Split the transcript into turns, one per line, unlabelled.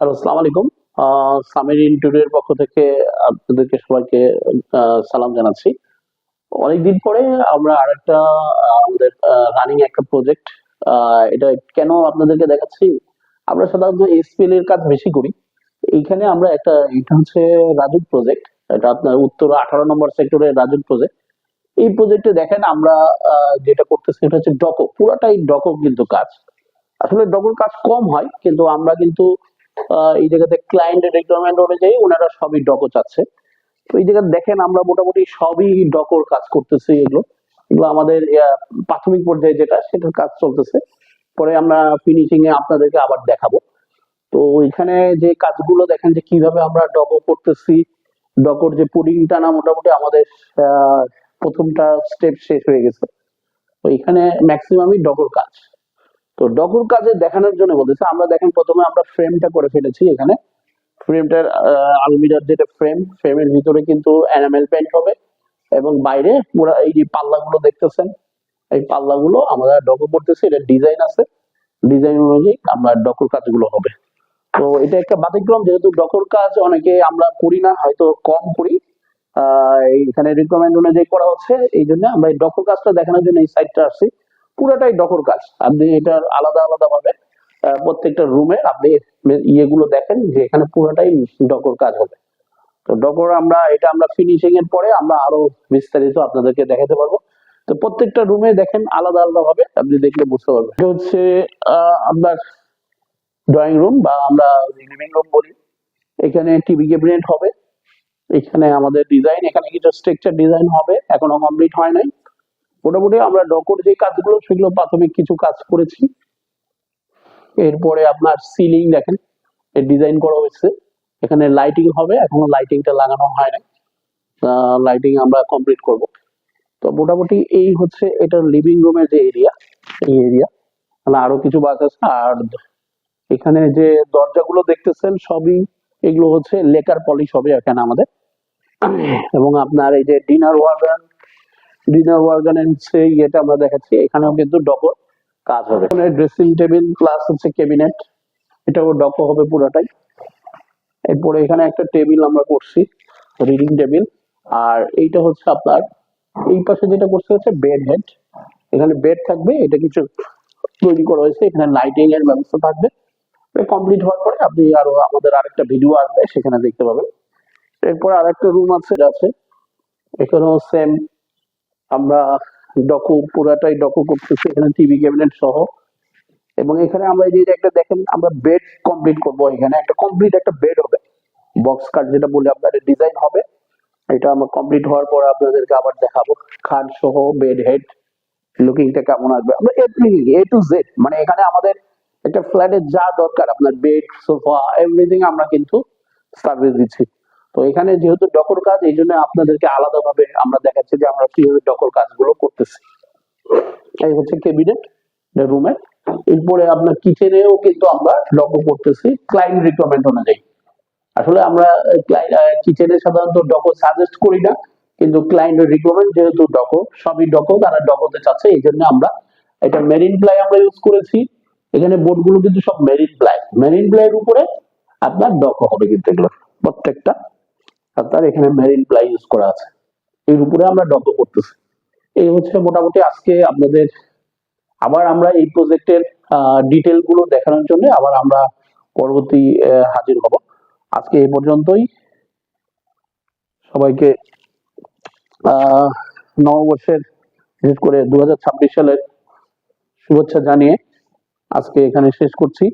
Hello আলাইকুম Samir interior পক্ষ থেকে আপনাদেরকে সবাইকে সালাম জানাচ্ছি। অনেকদিন পরে আমরা আরেকটা আহ, আমাদের রানিং একটা প্রজেক্ট এটা কেন আপনাদেরকে দেখাচ্ছি? আমরা সাধারণত এসপিএল এর কাজ বেশি করি। আমরা একটা এটা হচ্ছে রাজুক প্রজেক্ট এটা আপনার উত্তর আঠারো নম্বর সেক্টরের রাজুক প্রজেক্ট এই প্রজেক্টে দেখেন আমরা যেটা করতেছি এটা হচ্ছে ডকো পুরাটাই ডকো কিন্তু কাজ। আসলে ডকোর কাজ কম হয় কিন্তু আমরা কিন্তু এই জায়গাতে ক্লায়েন্টের রিকোয়ারমেন্ট অনুযায়ী ওনারা সবই ডকো চাচ্ছে। তো এই জায়গায় দেখেন, আমরা মোটামুটি সবই ডকোর কাজ করতেছি এগুলো। এগুলো আমাদের প্রাথমিক পর্যায়ে যেটা, সেটার কাজ চলতেছে। পরে আমরা ফিনিশিং এ আপনাদেরকে আবার দেখাবো। তো এখানে যে কাজগুলো, দেখেন যে কীভাবে আমরা ডকো করতেছি। ডকোর যে পুডিং টানা মোটামুটি আমাদের প্রথমটা স্টেপ শেষ হয়ে গেছে। তো এখানে ম্যাক্সিমামই ডকোর কাজ। তো ডকুর কাজে দেখানোর জন্য বলতেছে, আমরা দেখেন প্রথমে আমরা ফ্রেমটা করে ফেলেছি এখানে। ফ্রেমটার আলমিরার যেটা ফ্রেম ফ্রেমের ভিতরে কিন্তু এনামেল পেন্ট হবে এবং বাইরে পুরো এই যে পাল্লাগুলো দেখতেছেন, এই পাল্লাগুলো আমরা ডকু করতেছি এটা ডিজাইন আছে। ডিজাইন অনুযায়ী আমরা ডকুর কাজগুলো হবে। তো এটা একটা ব্যতিক্রম যেহেতু ডকুর কাজ অনেকে আমরা করি না, হয়তো কম করি। আহ এখানে রিকমেন্ড অনুযায়ী করা হচ্ছে, এই জন্য আমরা এই ডকুর কাজটা দেখানোর জন্য এই সাইটটা আসছি। পুরোটাই ডকর কাজ। আপনি এটার আলাদা আলাদা ভাবে প্রত্যেকটা রুমে আপনি ইয়েগুলো দেখেন যে এখানে পুরোটাই ডকর কাজ হবে। তো ডকর আমরা, এটা আমরা ফিনিশিং এর পরে আমরা আরও বিস্তারিত আপনাদেরকে দেখাতে পারব। তো প্রত্যেকটা রুমে দেখেন আলাদা আলাদা ভাবে, আপনি দেখলে বুঝতে পারবেন। এটা হচ্ছে আপনার ড্রয়িং রুম বা আমরা লিভিং রুম বলি। এখানে টিভি ক্যাবিনেট হবে। এখানে আমাদের ডিজাইন এখানে কিছু স্ট্রাকচার ডিজাইন হবে, এখনও কমপ্লিট হয় নাই। মোটামুটি আমরা ডকর যে কাজগুলো, সেগুলো প্রাথমিক কিছু কাজ করেছি। এরপরে আপনার সিলিং দেখেন ডিজাইন করা হয়েছে। এখানে লাইটিং হবে, এখনও লাইটিংটা লাগানো হয় না লাইটিং আমরা কমপ্লিট করব। তো মোটামুটি এই হচ্ছে এটার লিভিং রুমের যে এরিয়া এই এরিয়া মানে আরও কিছু বাস আছে। আর এখানে যে দরজাগুলো দেখতেছেন, সবই এগুলো হচ্ছে লেকার পলিশ হবে এখানে আমাদের। এবং আপনার এই যে ডিনার ওয়ার্গান ডিনার হচ্ছে ইয়েটা আমরা দেখাচ্ছি। এখানেও কিন্তু ডকর কাজ হবে। ড্রেসিং টেবিল প্লাস হচ্ছে ক্যাবিনেট। এটাও ডকো হবে পুরোটাই। এরপরে এখানে একটা টেবিল আমরা করছি, রিডিং টেবিল। আর এইটা হচ্ছে আপনার, এই পাশে যেটা করছে হচ্ছে বেড হেড। এখানে বেড থাকবে, এটা কিছু তৈরি করা হয়েছে। এখানে লাইটিং এর ব্যবস্থা থাকবে। কমপ্লিট হওয়ার পরে আপনি আরও আমাদের আরেকটা ভিডিও আসবে, সেখানে দেখতে পাবেন। এরপরে আরেকটা রুম আছে আছে। এখানেও সেম আমরা ডকু পুরাটাই ডকু করতেছি, এখানে টিভি ক্যাবিনেট সহ। এবং এখানে আমরা এই যে একটা দেখেন, আমরা বেড কমপ্লিট করব এখানে। একটা কমপ্লিট একটা বেড হবে। বক্স কাট যেটা বলে আপনাদের ডিজাইন হবে। এটা আমরা কমপ্লিট হওয়ার পর আপনাদেরকে আবার দেখাবো। খাট সহ বেড হেড লুকিংটা কেমন আসবে? আমরা এভরিথিং এ টু জেড মানে এখানে আমাদের একটা ফ্ল্যাটের যা দরকার, আপনার বেড সোফা এভরিথিং আমরা কিন্তু সার্ভিস দিচ্ছি। তো এখানে যেহেতু ডকর কাজ, এই জন্য আপনাদেরকে আলাদাভাবে আমরা দেখাচ্ছি যে আমরা কীভাবে ডকর কাজগুলো করতেছি। এই হচ্ছে ক্যাবিনেট এরপরে আপনার কিচেনেও কিন্তু আমরা করতেছি ক্লায়েন্ট রিকোয়ারমেন্ট অনুযায়ী। আসলে আমরা কিচেনে সাধারণত সাজেস্ট করি না, কিন্তু রিকোয়ারমেন্ট যেহেতু সবই ডকো তারা ডকোতে চাচ্ছে, এই জন্য আমরা এটা মেরিন প্লাই আমরা ইউজ করেছি। এখানে বোর্ডগুলো কিন্তু সব মেরিন প্লাই মেরিন প্লাইয়ের উপরে আপনার ডকো হবে কিন্তু এগুলো, প্রত্যেকটা। আপনার এখানে মেরিন প্লাই ইউজ করা আছে। এর উপরে আমরা ডকো করতেছি। এই হচ্ছে মোটামুটি আজকে আপনাদের আবার আমরা এই প্রজেক্টের ডিটেলগুলো দেখানোর জন্য আবার আমরা পরবর্তী হাজির হব। আজকে এই পর্যন্তই। সবাইকে নববর্ষের, বিশেষ করে দু হাজার ছাব্বিশ সালের শুভেচ্ছা জানিয়ে আজকে এখানে শেষ করছি।